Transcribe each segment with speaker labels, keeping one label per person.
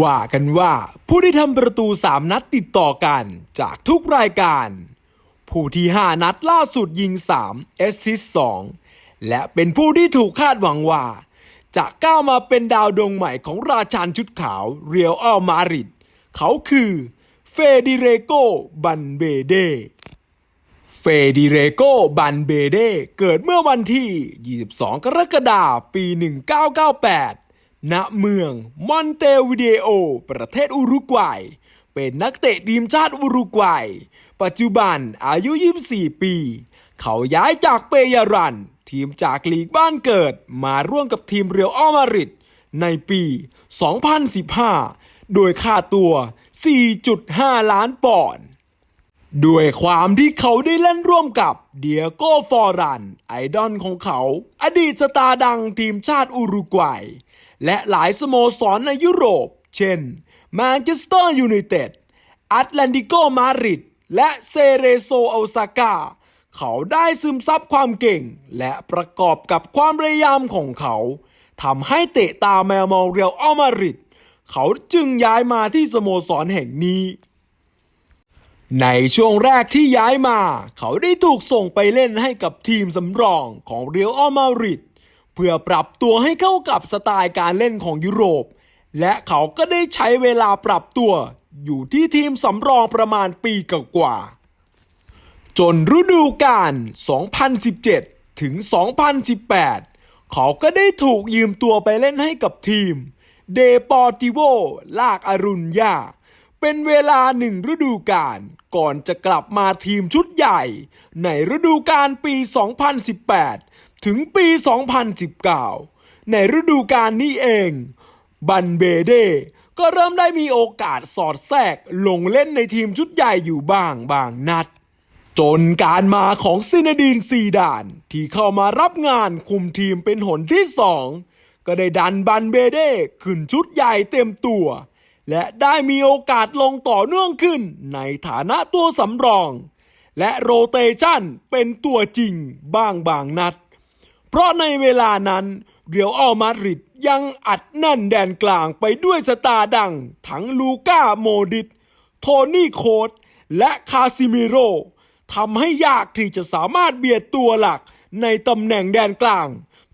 Speaker 1: ว่ากันว่าผู้ที่ทำประตู 3 นัดติดต่อกันจากทุกรายการ ผู้ที่ 5 นัดล่าสุดยิง3เอสซิส2และเป็นผู้ที่ถูกคาดหวังว่า จะก้าวมาเป็นดาวดวงใหม่ของราชันชุดขาวเรียวอัลมาริดเขาคือเฟดิเรโกบันเบเดเฟดิเรโกบันเบเดเกิดเมื่อวันที่ 22 กรกฎาคม ปี 1998 ณเมืองมอนเตวิเดโอ ประเทศอุรุกวัย เป็นนักเตะทีมชาติอุรุกวัย ปัจจุบันอายุ 24 ปี เขาย้ายจากเปยารัน ทีมจากลีกบ้านเกิดมาร่วมกับทีมเรียวอัลมาริดในปี 2015 โดยค่าตัว 4.5 ล้านปอนด์ด้วยความที่เขาได้เล่นร่วมกับเดียโก้ฟอรัน ไอดอลของเขา อดีตสตาร์ดังทีมชาติอุรุกวัย และหลายสโมสรในยุโรป เช่นแมนเชสเตอร์ยูไนเต็ดแอตแลนติโกมาริดและเซเรโซโอซากาเขาได้ซึมซับความเก่ง และประกอบกับความพยายามของเขาทำให้เตะตาแมวมองเรียวอัลมาริดเขาจึงย้ายมาที่สโมสรแห่งนี้ ในช่วงแรกที่ย้ายมา เขาได้ถูกส่งไปเล่นให้กับทีมสำรองของเรียวอัลมาริด เพื่อปรับตัวให้เข้ากับสไตล์การเล่นของยุโรป และเขาก็ได้ใช้เวลาปรับตัวอยู่ที่ทีมสำรองประมาณปีกว่า จนฤดูกาล 2017 ถึง 2018 เขาก็ได้ถูกยืมตัวไปเล่นให้กับทีมเดปอร์ติโวลากอารุณยาเป็นเวลาหนึ่งฤดูกาลก่อนจะกลับมาทีมชุดใหญ่ ในฤดูกาลปี 2018 ถึงปี 2019 ในฤดูกาลนี้เอง บันเบเดก็เริ่มได้มีโอกาสสอดแทรกลงเล่นในทีมชุดใหญ่อยู่บ้างบางนัด จนการมาของซินดีนซีดาน ที่เข้ามารับงานคุมทีมเป็นหนที่สองก็ได้ดันบันเบเด้ขึ้นชุดใหญ่เต็มตัว และได้มีโอกาสลงต่อเนื่องขึ้นในฐานะตัวสำรอง และโรเตชันเป็นตัวจริงบ้างบางนัด เพราะในเวลานั้นเรียวอัลมาดริดยังอัดแน่นแดนกลางไปด้วยสตาร์ดัง ทั้งลูก้าโมดิต โทนี่โคดและคาซิมิโรทำให้ยากที่จะสามารถเบียดตัวหลักในตำแหน่งแดนกลาง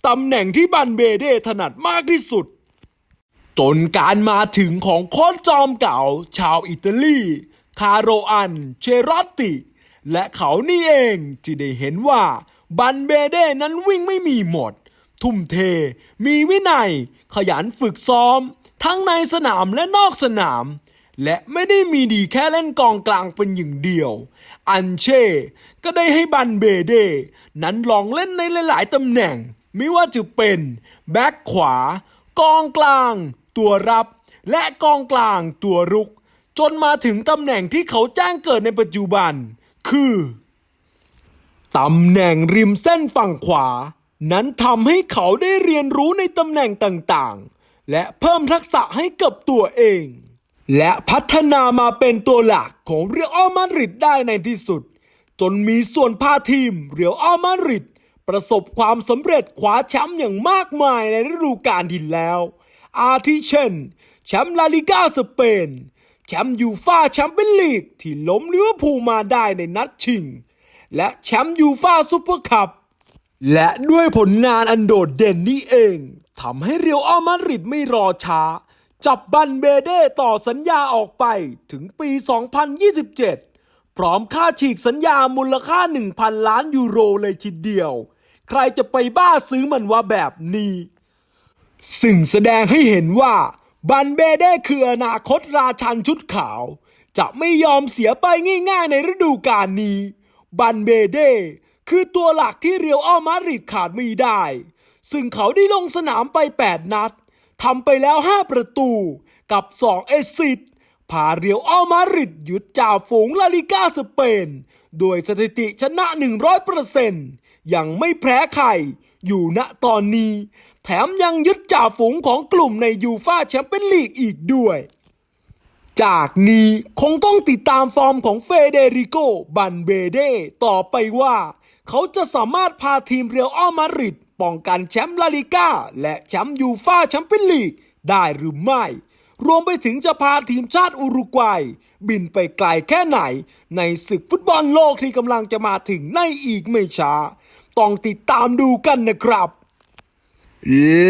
Speaker 1: ตำแหน่งที่บันเบเดถนัดมากที่สุด จนการมาถึงของโค้ชจอมเก่า ชาวอิตาลี คาโรอัน เชรอตติ และเขานี่เองที่ได้เห็นว่า บันเบเด้นั้นวิ่งไม่มีหมด ทุ่มเท มีวินัย ขยันฝึกซ้อม ทั้งในสนามและนอกสนาม และไม่ได้มีดีแค่เล่นกองกลางเป็นอย่างเดียว อันเช่ ก็ได้ให้บันเบเดนั้นลองเล่นในหลาย ๆ ตำแหน่ง ไม่ว่าจะเป็นแบ็คขวา กองกลาง ตัวรับ และกองกลางตัวรุก จนมาถึงตำแหน่งที่เขาแจ้งเกิดในปัจจุบัน คือ ตำแหน่งริมเส้นฝั่งขวา นั้นทำให้เขาได้เรียนรู้ในตำแหน่งต่างๆ และเพิ่มทักษะให้กับตัวเอง และพัฒนามาเป็นตัวหลักของเรียวอัลมาดริดได้ในที่สุด จนมีส่วนพาทีมเรียวอัลมาดริดประสบความสำเร็จคว้าแชมป์อย่างมากมายในฤดูกาลที่แล้ว อาทิเช่น แชมป์ลาลิกาสเปน แชมป์ยูฟาแชมเปี้ยนลีกที่ล้มลิเวอร์พูลมาได้ในนัดชิง และแชมป์ยูฟาซูเปอร์คัพและด้วยผลงานอันโดดเด่นนี้เองทำให้เรียวอัลมาดริดไม่รอช้า จับบันเบเด้ต่อสัญญาออกไปถึงปี 2027 พร้อมค่าฉีกสัญญามูลค่า 1,000 ล้านยูโรเลยทีเดียว ใครจะไปบ้าซื้อมันว่าแบบนี้ ซึ่งแสดงให้เห็นว่าบันเบเด้คืออนาคตราชันชุดขาว จะไม่ยอมเสียไปง่ายๆในฤดูกาลนี้ บันเบเด้คือตัวหลักที่เรียวอัลมาดริดขาดไม่ได้ ซึ่งเขาได้ลงสนามไป 8 นัดทำไปแล้ว 5 ประตู กับ 2 เอซิสต์พาเรียวอัลมาดริดหยุดจ่าฝูงลาลิก้าสเปน โดยสถิติชนะ 100%ยังไม่แพ้ใครอยู่ณตอนนี้ แถมยังยึดจ่าฝูงของกลุ่มในยูฟาแชมเปี้ยนลีกอีกด้วย จากนี้คงต้องติดตามฟอร์มของเฟเดริโก บันเบเดต่อไปว่า เขาจะสามารถพาทีมเรียวอัลมาดริดป้องกันแชมป์ลาลิก้า และแชมป์ยูฟาแชมเปี้ยนลีก ได้หรือไม่ รวมไปถึงจะพาทีมชาติอุรุกวัย บินไปไกลแค่ไหน ในศึกฟุตบอลโลกที่กำลังจะมาถึงในอีกไม่ช้า ต้องติดตามดูกันนะครับ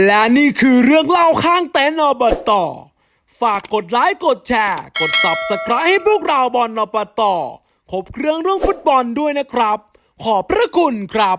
Speaker 1: และนี่คือเรื่องเล่าข้างเต็นท์อบต ฝากกดไลค์กดแชร์ กด subscribe ให้พวกเราบอลนปต่อครบเครื่องเรื่องฟุตบอลด้วยนะครับ ขอบพระคุณครับ